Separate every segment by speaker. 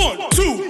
Speaker 1: One, two,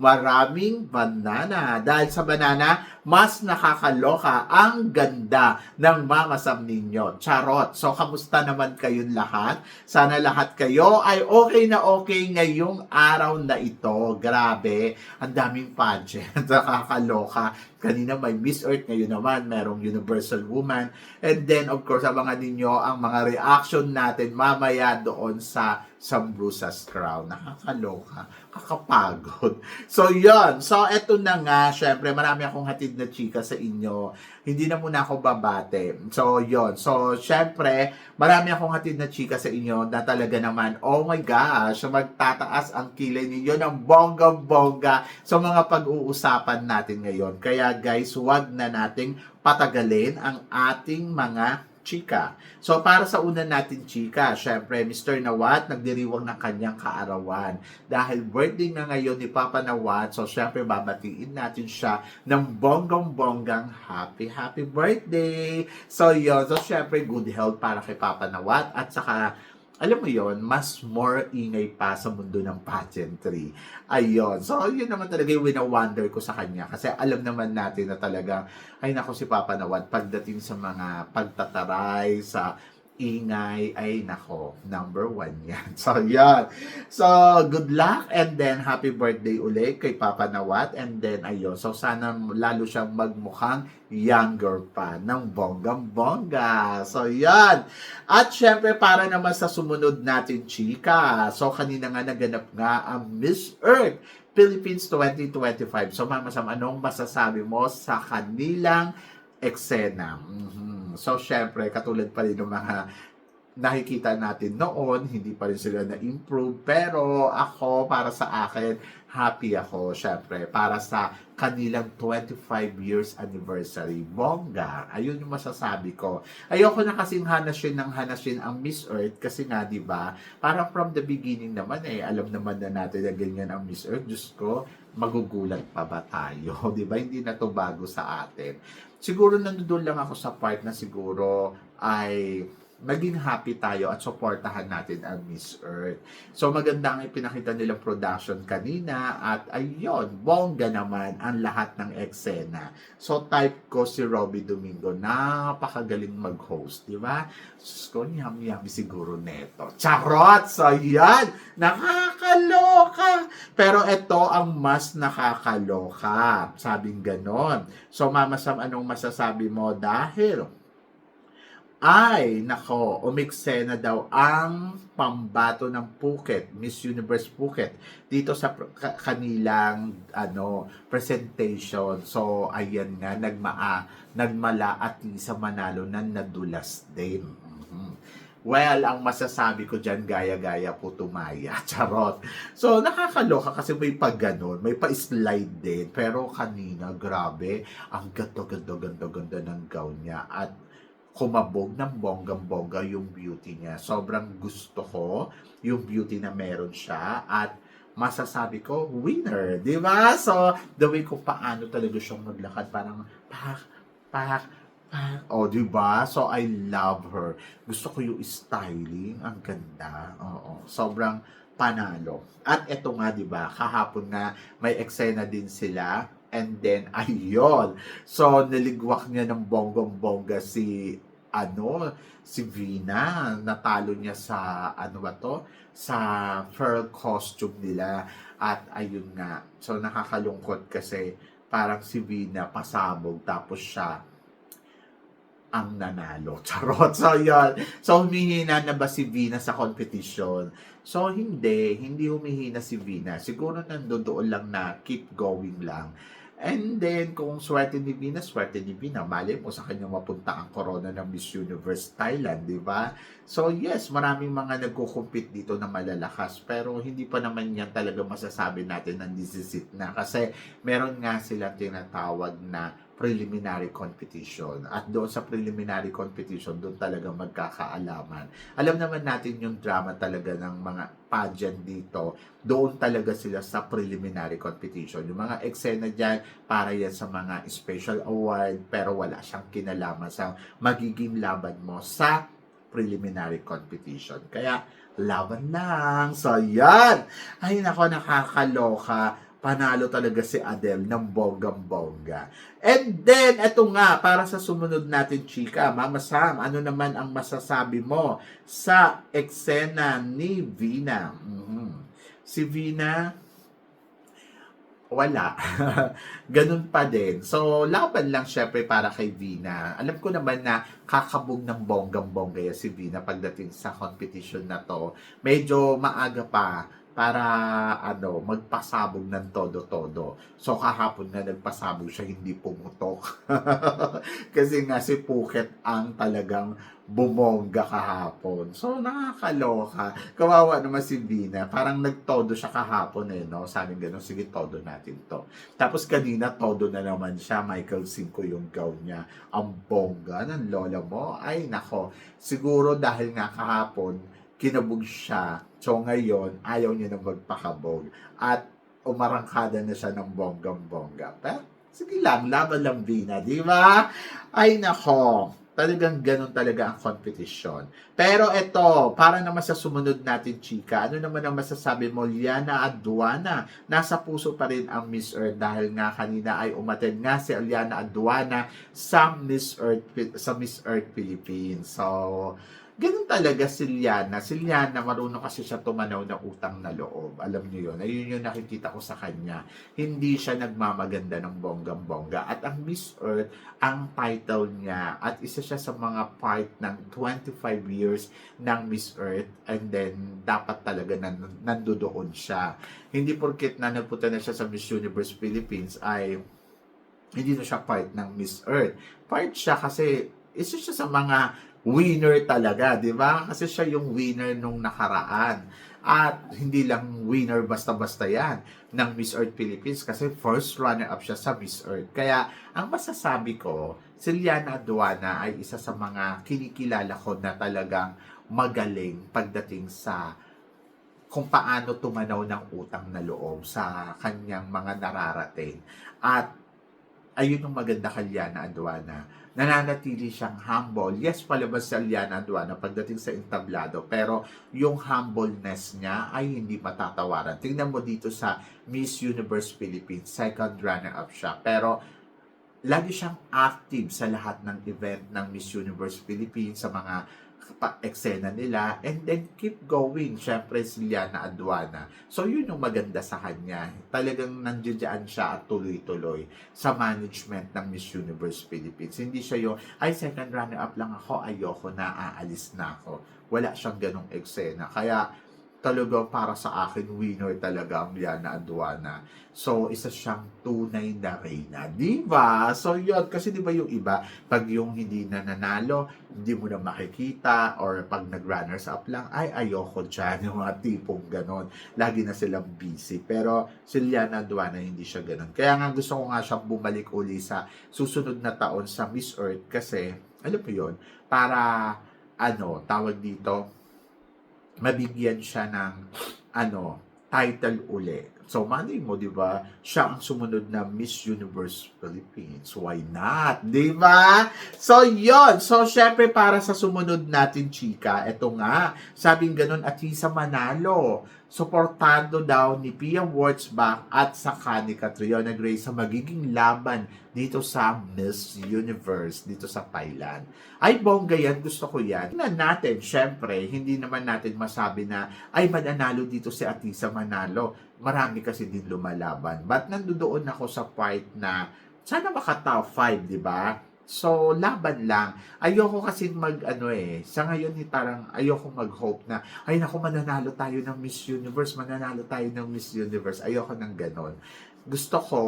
Speaker 2: maraming banana. Dahil sa banana, mas nakakaloka ang ganda ng mamasam ninyo. Charot. So, kamusta naman kayong lahat? Sana lahat kayo ay okay na okay ngayong araw na ito. Grabe. Ang daming pageant. Nakakaloka. Kanina may Miss Earth, ngayon naman merong Universal Woman. And then, of course, abangan ninyo ang mga reaction natin mamaya doon sa Sambrusas Crown. Nakakaloka. Kakapagod. So, yon So, eto na nga. Syempre, marami akong hatid na chika sa inyo. Hindi na muna ako babate. So, yon So, syempre, marami akong hatid na chika sa inyo na talaga naman, oh my gosh, magtataas ang kilay ninyo ng bongga-bongga sa mga pag-uusapan natin ngayon. Kaya guys, wag na nating patagalin ang ating mga chika. So, para sa una natin chika, syempre, Mr. Nawat nagdiriwang ng kanyang kaarawan. Dahil birthday na ngayon ni Papa Nawat, so syempre, babatiin natin siya ng bonggong-bonggang happy, happy birthday! So, yun. So, syempre, good health para kay Papa Nawat. At saka, alam mo yon mas more ingay pa sa mundo ng pageantry. Ayun. So, yun naman talaga yung wina-wonder ko sa kanya. Kasi alam naman natin na talaga, ay nako si Papa Nawad, pagdating sa mga pagtataray, sa ingay, ay nako, number one yan. So, yan. So, good luck and then happy birthday ulit kay Papa Nawat and then ayun. So, sana lalo siyang magmukhang younger pa ng bonggang-bongga. So, yan. At syempre, para naman sa sumunod natin, chika. So, kanina nga naganap nga ang Miss Earth Philippines 2025. So, Mama Sam, anong masasabi mo sa kanilang eksena? Mhm. So, syempre, katulad pa rin ng mga nakikita natin noon, hindi pa rin sila na-improve. Pero ako, para sa akin, happy ako, syempre, para sa kanilang 25 years anniversary. Bongga. Ayun yung masasabi ko. Ayoko na kasing hanasin ng hanasin ang Miss Earth kasi nga, di ba, parang from the beginning naman eh, alam naman na natin na ganyan ang Miss Earth. Diyos ko, magugulat pa ba tayo? Di ba? Hindi na to bago sa atin. Siguro nandun lang ako sa part na siguro ay maging happy tayo at supportahan natin ang Miss Earth. So maganda ang ipinakita nilang production kanina at ayun, bongga naman ang lahat ng eksena. So type ko si Robbie Domingo, napakagaling mag-host, di ba? Sus ko, yummy-yummy siguro neto. Charot! So yan, nakakaloka! Pero ito ang mas nakakaloka. Sabing ganon. So Mama Sam, anong masasabi mo? Dahil ay, nako, umiksena daw ang pambato ng Phuket, Miss Universe Phuket, dito sa kanilang ano, presentation. So, ayan nga, nagmaa, nagmala at sa manalo na nadulas din. Mhm. Well, ang masasabi ko dyan, gaya-gaya po tumaya. Charot. So, nakakaloka kasi may pag ganun, may pa-slide din. Pero kanina, grabe, ang ganda-ganda-ganda-ganda ng gown niya. At kumabog ng bonggang-bongga yung beauty niya. Sobrang gusto ko yung beauty na meron siya at masasabi ko, winner, di ba? So, the way kung paano talaga siyang maglakad, parang pak, pak, pak. O, di ba? So, I love her. Gusto ko yung styling. Ang ganda. Oo. Sobrang panalo. At eto nga, di ba? Kahapon nga, may eksena din sila And then, ayun. So, naligwak niya ng bonggong-bongga si, ano, si Vina. Natalo niya sa, ano ba to? Sa fur costume nila. At ayun nga. So, nakakalungkot kasi parang si Vina pasabog tapos siya ang nanalo. Charot. So, yun. So, humihina na ba si Vina sa competition? So, hindi. Hindi humihina si Vina. Siguro nandoon lang na keep going lang. And then, kung swerte ni Vina, swerte ni Vina. Mali mo sa kanya mapunta ang corona ng Miss Universe Thailand, di ba? So, yes, maraming mga nagko-compete dito na malalakas. Pero hindi pa naman yan talaga masasabi natin na disisit na. Kasi meron nga silang tinatawag na preliminary competition. At doon sa preliminary competition, doon talaga magkakaalaman. Alam naman natin yung drama talaga ng mga pageant dito. Doon talaga sila sa preliminary competition. Yung mga eksena dyan, para yan sa mga special award, pero wala siyang kinalaman sa magiging laban mo sa preliminary competition. Kaya, laban lang. So, yan! Ay, nako, nakakaloka panalo talaga si Adele ng bonggang-bongga. And then, eto nga, para sa sumunod natin, chika, Mama Sam, ano naman ang masasabi mo sa eksena ni Vina? Mhm. Si Vina, wala. Ganun pa din. So, laban lang syempre para kay Vina. Alam ko naman na kakabog ng bonggang-bongga si Vina pagdating sa competition na to. Medyo maaga pa para ano, magpasabog ng todo-todo. So kahapon na nagpasabog siya, hindi pumutok. Kasi nga si Phuket ang talagang bumongga kahapon. So nakakaloka. Kawawa naman si Vina. Parang nagtodo siya kahapon eh, no? Sabi gano'n, sige, todo natin to. Tapos kanina, todo na naman siya. Michael Cinco yung gown niya. Ang bongga ng lola mo. Ay, nako. Siguro dahil nga kahapon, kinabog siya. So ngayon, ayaw niya na magpakabog. At umarangkada na siya ng bonggang-bongga. Pero, sige lang, laban lang Vina, di ba? Ay nako, talagang ganun talaga ang competition. Pero ito, para naman sa sumunod natin, chika, ano naman ang masasabi mo, Liana Aduana? Nasa puso pa rin ang Miss Earth dahil nga kanina ay umaten nga si Liana Aduana sa Miss Earth, sa Miss Earth Philippines. So, ganun talaga si Liana. Si Liana, marunong kasi siya tumanaw ng utang na loob. Alam niyo yun. Ayun yung nakikita ko sa kanya. Hindi siya nagmamaganda ng bonggang-bongga. At ang Miss Earth, ang title niya, at isa siya sa mga part ng 25 years ng Miss Earth, and then dapat talaga nan nandoon siya. Hindi porket na nagpunta na siya sa Miss Universe Philippines ay hindi na siya part ng Miss Earth. Part siya kasi isa siya sa mga winner talaga, di ba? Kasi siya yung winner nung nakaraan. At hindi lang winner basta-basta yan ng Miss Earth Philippines kasi first runner-up siya sa Miss Earth. Kaya ang masasabi ko, si Liana Aduana ay isa sa mga kinikilala ko na talagang magaling pagdating sa kung paano tumanaw ng utang na loob sa kanyang mga nararating. At ayun yung maganda kay Liana Aduana. Nananatili siyang humble. Yes, palabas si Liana Aduana pagdating sa entablado. Pero yung humbleness niya ay hindi matatawaran. Tingnan mo dito sa Miss Universe Philippines. Second runner-up siya. Pero lagi siyang active sa lahat ng event ng Miss Universe Philippines, sa mga eksena nila, and then keep going. Siyempre, si Liana Aduana. So, yun yung maganda sa kanya. Talagang nandiyan siya at tuloy-tuloy sa management ng Miss Universe Philippines. Hindi siya yung, ay, second runner-up lang ako, ayoko na, aalis na ako. Wala siyang ganong eksena. Kaya, talaga para sa akin, winner talaga ang Liana Aduana. So, isa siyang tunay na reyna. Di ba? So, yun. Kasi di ba yung iba, pag yung hindi na nanalo, hindi mo na makikita, or pag nag-runners up lang, ay, ayoko dyan. Yung mga tipong ganon. Lagi na silang busy. Pero, si Liana Aduana, hindi siya ganon. Kaya nga gusto ko nga siyang bumalik uli sa susunod na taon sa Miss Earth kasi, alam mo yun, para, ano, tawag dito, mabigyan siya ng ano, title uli. So, malay mo, di ba, siya ang sumunod na Miss Universe Philippines. Why not? Di ba? So, yon So, syempre, para sa sumunod natin, chika, eto nga, sabing ganun, at sa Manalo, suportado daw ni Pia Wurtzbach at sa ni Catriona Gray sa magiging laban dito sa Miss Universe, dito sa Thailand. Ay, bongga yan. Gusto ko yan. Tingnan natin, syempre, hindi naman natin masabi na, ay, mananalo dito si Atisa Manalo. Marami kasi din lumalaban. But nandoon ako sa part na, sana maka top 5, di ba? So, laban lang. Ayoko kasi mag, ano eh, sa ngayon, eh, parang ayoko mag-hope na, ay naku, mananalo tayo ng Miss Universe, mananalo tayo ng Miss Universe. Ayoko ng ganon. Gusto ko,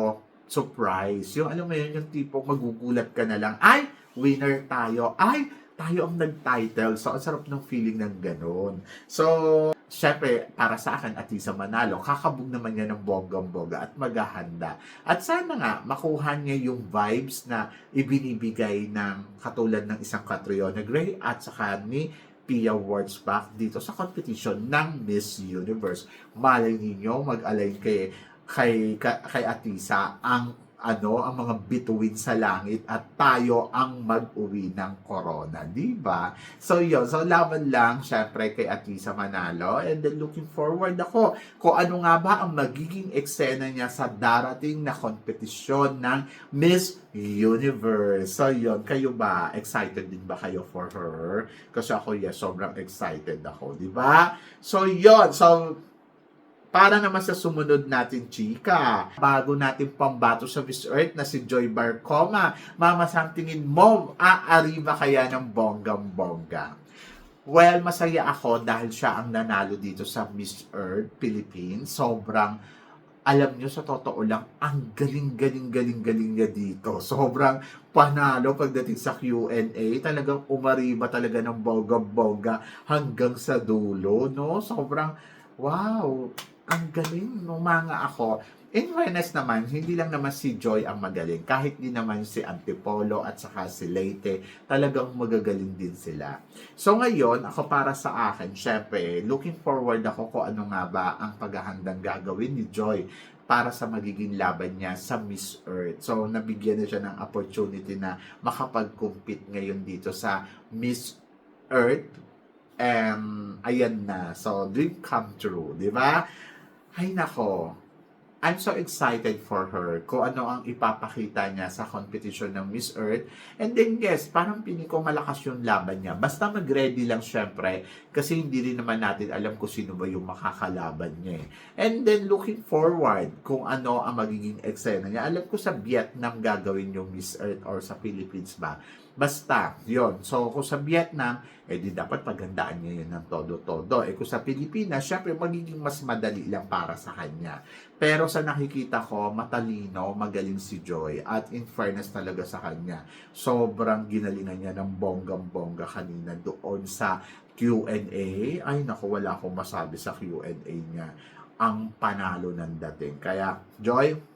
Speaker 2: surprise. Yung alam mo yun, yung tipo magugulat ka na lang, ay, winner tayo. Ay, tayo ang nag-title. So, ang sarap ng feeling ng ganun. So, syempre, para sa akin, at sa manalo, kakabog naman niya ng bonggang-boga at maghahanda. At sana nga, makuha niya yung vibes na ibinibigay ng katulad ng isang Catriona Gray at saka ni Pia Wurzbach dito sa competition ng Miss Universe. Malay ninyo, mag-align kay, kay, kay Atisa ang ano, ang mga bituin sa langit at tayo ang mag-uwi ng corona, di ba? So yun, so laban lang syempre kay Atisa Manalo and then looking forward ako kung ano nga ba ang magiging eksena niya sa darating na kompetisyon ng Miss Universe. So yun, kayo ba? Excited din ba kayo for her? Kasi ako, yes, sobrang excited ako, di ba? So yun, so para naman sa sumunod natin, chika. Bago natin pambato sa Miss Earth na si Joy Barcoma, Mama Sam, tingin mo, aari ba kaya ng bonggang-bongga? Well, masaya ako dahil siya ang nanalo dito sa Miss Earth Philippines. Sobrang, alam nyo, sa totoo lang, ang galing-galing-galing-galing niya dito. Sobrang panalo pagdating sa Q&A. Talagang umariba talaga ng bonggang-bongga hanggang sa dulo, no? Sobrang, wow, ang galing numanga ako. In fairness naman, hindi lang naman si Joy ang magaling. Kahit din naman si Antipolo at saka si Leyte, talagang magagaling din sila. So ngayon, ako para sa akin, syempre, looking forward ako kung ano nga ba ang paghahandang gagawin ni Joy para sa magiging laban niya sa Miss Earth. So, nabigyan na siya ng opportunity na makapag-compete ngayon dito sa Miss Earth. Um, ayan na. So, dream come true, di ba? Ay nako, I'm so excited for her kung ano ang ipapakita niya sa competition ng Miss Earth. And then yes, parang pini ko malakas yung laban niya. Basta mag-ready lang syempre kasi hindi rin naman natin alam kung sino ba yung makakalaban niya. eh. And then looking forward kung ano ang magiging eksena niya. Alam ko sa Vietnam gagawin yung Miss Earth or sa Philippines ba. Basta, yon So, kung sa Vietnam, eh di dapat paghandaan niya yun ng todo-todo. Eh kung sa Pilipinas, syempre magiging mas madali lang para sa kanya. Pero sa nakikita ko, matalino, magaling si Joy. At in fairness talaga sa kanya, sobrang ginalingan niya ng bonggang-bongga kanina doon sa Q&A. Ay naku, wala akong masabi sa Q&A niya. Ang panalo ng dating. Kaya, Joy,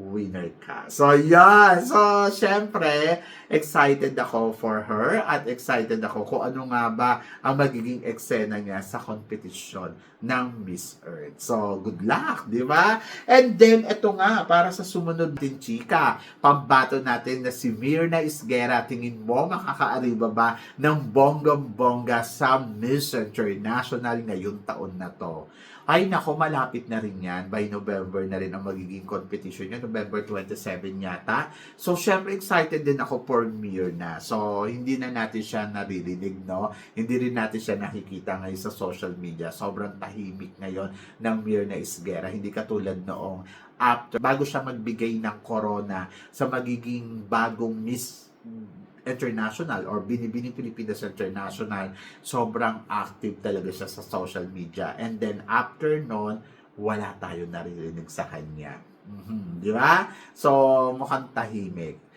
Speaker 2: winner ka. So, yan. So, syempre, excited ako for her at excited ako kung ano nga ba ang magiging eksena niya sa competition ng Miss Earth. So, good luck, di ba? And then, ito nga, para sa sumunod din, chika, pambato natin na si Mirna Isguera. Tingin mo, makakaariba ba ng bonggang-bongga sa Miss International ngayong taon na to? Ay nako, malapit na rin yan. By November na rin ang magiging competition niya. November 27 yata. So, syempre excited din ako for Mirna. So, hindi na natin siya naririnig, no? Hindi rin natin siya nakikita ngayon sa social media. Sobrang tahimik ngayon ng Mirna Isguera. Hindi katulad noong after, bago siya magbigay ng corona sa magiging bagong Miss International or Binibini Pilipinas International, sobrang active talaga siya sa social media. And then after nun, wala tayo naririnig sa kanya. Mhm, Di ba? So, mukhang tahimik.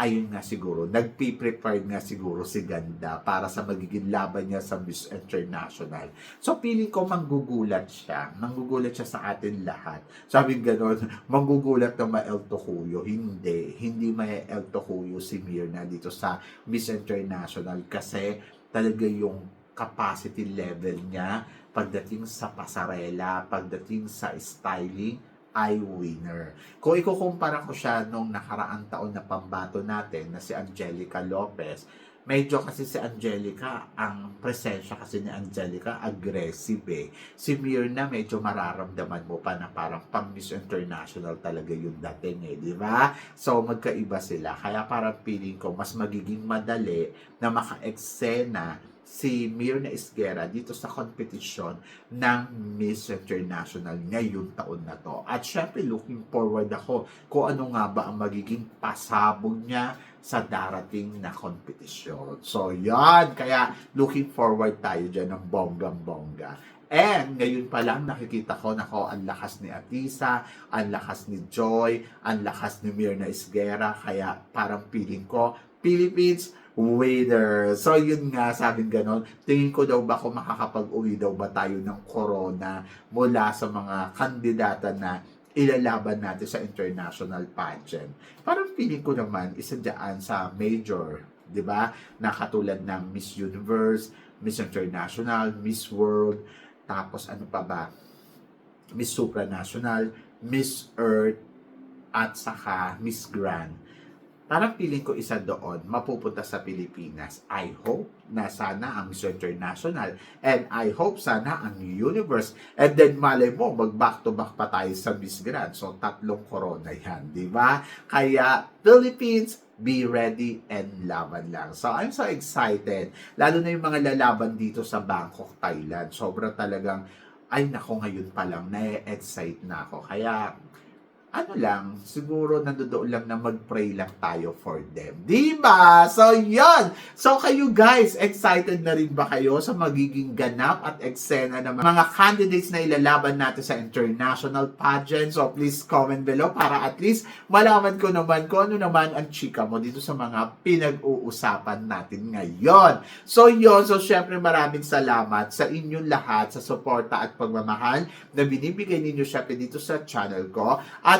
Speaker 2: Ayun nga siguro, nagpi-prepare nga siguro si Ganda para sa magiging laban niya sa Miss International. So, feeling ko manggugulat siya. Manggugulat siya sa atin lahat. Sabi gano'n, manggugulat na ma-El Tocuyo. Hindi. Hindi may El Tocuyo si Mirna dito sa Miss International kasi talaga yung capacity level niya pagdating sa pasarela, pagdating sa styling, ay winner. Kung ikukumpara ko siya nung nakaraang taon na pambato natin na si Angelica Lopez, medyo kasi si Angelica, ang presensya kasi ni Angelica, aggressive eh. Si Mirna, medyo mararamdaman mo pa na parang pang Miss International talaga yung dating eh, di ba? So, magkaiba sila. Kaya parang feeling ko, mas magiging madali na maka-eksena si Mirna Isguera dito sa competition ng Miss International ngayong taon na to. At syempre, looking forward ako kung ano nga ba ang magiging pasabog niya sa darating na competition. So, yan. Kaya, looking forward tayo dyan ng bonggang-bongga. And ngayon pa lang nakikita ko, nako, ang lakas ni Atisa, ang lakas ni Joy, ang lakas ni Mirna Isguera, kaya parang feeling ko, Philippines, winner. So yun nga, sabi ganon, tingin ko daw ba kung makakapag-uwi daw ba tayo ng corona mula sa mga kandidata na ilalaban natin sa international pageant. Parang feeling ko naman, isa dyan sa major, di ba? Na katulad ng Miss Universe, Miss International, Miss World, tapos ano pa ba? Miss Supranational, Miss Earth, at saka Miss Grand. Parang feeling ko isa doon, mapupunta sa Pilipinas. I hope na sana ang Miss International and I hope sana ang Universe. And then malay mo, mag back to back pa tayo sa Miss Grand. So tatlong corona yan, di ba? Kaya Philippines, be ready and laban lang. So I'm so excited. Lalo na yung mga lalaban dito sa Bangkok, Thailand. Sobrang talagang, ay nako ngayon pa lang, na-excite na ako. Kaya ano lang, siguro nandoon lang na mag-pray lang tayo for them. Di ba? So, yon So, kayo guys, excited na rin ba kayo sa magiging ganap at eksena ng mga candidates na ilalaban natin sa international pageant? So, please comment below para at least malaman ko naman kung ano naman ang chika mo dito sa mga pinag-uusapan natin ngayon. So, yon So, syempre maraming salamat sa inyong lahat sa suporta at pagmamahal na binibigay ninyo syempre dito sa channel ko. At